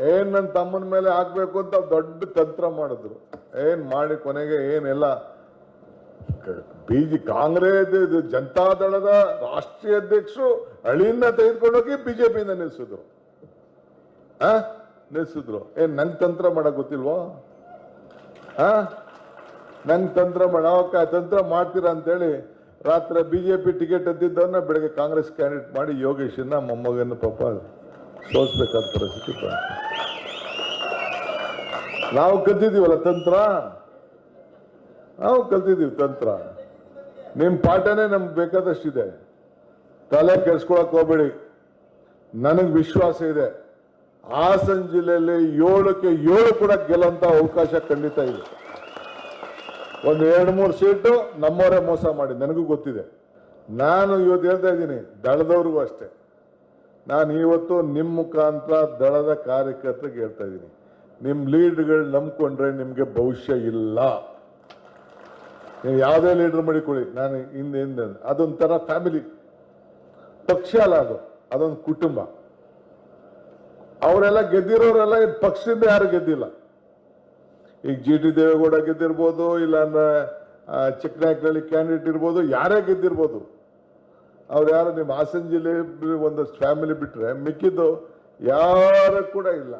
ಏನ್ ನನ್ನ ತಮ್ಮನ ಮೇಲೆ ಹಾಕ್ಬೇಕು ಅಂತ ದೊಡ್ಡ ತಂತ್ರ ಮಾಡಿದ್ರು. ಏನ್ ಮಾಡಿ ಕೊನೆಗೆ ಏನೆಲ್ಲ? ಬಿಜೆಪಿ ಕಾಂಗ್ರೆಸ್ ಜನತಾದಳದ ರಾಷ್ಟ್ರೀಯ ಅಧ್ಯಕ್ಷರು ಅಳಿಯನ್ನ ತೆಗೆದುಕೊಂಡೋಗಿ ಬಿಜೆಪಿಯಿಂದ ನಿಲ್ಸಿದ್ರು. ಆ? ನಿಲ್ಸಿದ್ರು. ಏನ್ ನಂಗೆ ತಂತ್ರ ಮಾಡಕ್ ಗೊತ್ತಿಲ್ವೋ? ಆ? ನಂಗೆ ತಂತ್ರ ಮಾಡ ಅವಕ್ಕ ತಂತ್ರ ಮಾಡ್ತೀರಾ ಅಂತೇಳಿ ರಾತ್ರಿ ಬಿಜೆಪಿ ಟಿಕೆಟ್ ಎದ್ದಿದ್ದವನ್ನ ಬೆಳಗ್ಗೆ ಕಾಂಗ್ರೆಸ್ ಕ್ಯಾಂಡಿಡೇಟ್ ಮಾಡಿ ಯೋಗೇಶನ್ನ ಮೊಮ್ಮಗನ ಪಾಪ ಸೋಲ್ಸ್ಬೇಕಾದ ಪರಿಸ್ಥಿತಿ ಬಂತು ನಾವು ಕಲ್ತಿದ್ದೀವಲ್ಲ ತಂತ್ರ? ನಾವು ಕಲ್ತಿದ್ದೀವಿ ತಂತ್ರ. ನಿಮ್ ಪಾಠನೇ ನಮ್ಗೆ ಬೇಕಾದಷ್ಟಿದೆ. ತಲೆ ಕೆಡ್ಸ್ಕೊಳಕ್ ಹೋಗ್ಬೇಡಿ. ನನಗೆ ವಿಶ್ವಾಸ ಇದೆ. ಹಾಸನ ಜಿಲ್ಲೆಯಲ್ಲಿ ಏಳಕ್ಕೆ ಏಳು ಕೂಡ ಗೆಲ್ಲಂತ ಅವಕಾಶ ಖಂಡಿತ ಇದೆ. ಒಂದು ಎರಡು ಮೂರು ಸೀಟು ನಮ್ಮವರೇ ಮೋಸ ಮಾಡಿ, ನನಗೂ ಗೊತ್ತಿದೆ. ನಾನು ಇವತ್ತು ಹೇಳ್ತಾ ಇದ್ದೀನಿ, ದಳದವ್ರಿಗೂ ಅಷ್ಟೇ. ನಾನು ಇವತ್ತು ನಿಮ್ಮ ಮುಖಾಂತರ ದಳದ ಕಾರ್ಯಕರ್ತರಿಗೆ ಹೇಳ್ತಾ ಇದ್ದೀನಿ. ನಿಮ್ಮ ಲೀಡ್ಗಳು ನಂಬ್ಕೊಂಡ್ರೆ ನಿಮಗೆ ಭವಿಷ್ಯ ಇಲ್ಲ. ನೀವು ಯಾವುದೇ ಲೀಡರ್ ಮಾಡಿಕೊಳ್ಳಿ. ನಾನು ಹಿಂದೆ ಹಿಂದೆ ಅದೊಂಥರ ಫ್ಯಾಮಿಲಿ. ಪಕ್ಷ ಅಲ್ಲ ಅದು. ಅದೊಂದು ಕುಟುಂಬ. ಅವರೆಲ್ಲ ಗೆದ್ದಿರೋರೆಲ್ಲ ಪಕ್ಷದಿಂದ ಯಾರು ಗೆದ್ದಿಲ್ಲ. ಈಗ ಜಿ ಟಿ ದೇವೇಗೌಡ ಗೆದ್ದಿರ್ಬೋದು ಇಲ್ಲ ಚಿಕ್ಕನಾಯಕನಹಳ್ಳಿ ಕ್ಯಾಂಡಿಡೇಟ್ ಇರ್ಬೋದು, ಯಾರೇ ಗೆದ್ದಿರ್ಬೋದು. ಅವ್ರು ಯಾರು ನಿಮ್ಮ ಹಾಸನ ಜಿಲ್ಲೆ ಒಂದಷ್ಟು ಫ್ಯಾಮಿಲಿ ಬಿಟ್ರೆ ಮಿಕ್ಕಿದ್ದು ಯಾರು ಕೂಡ ಇಲ್ಲ.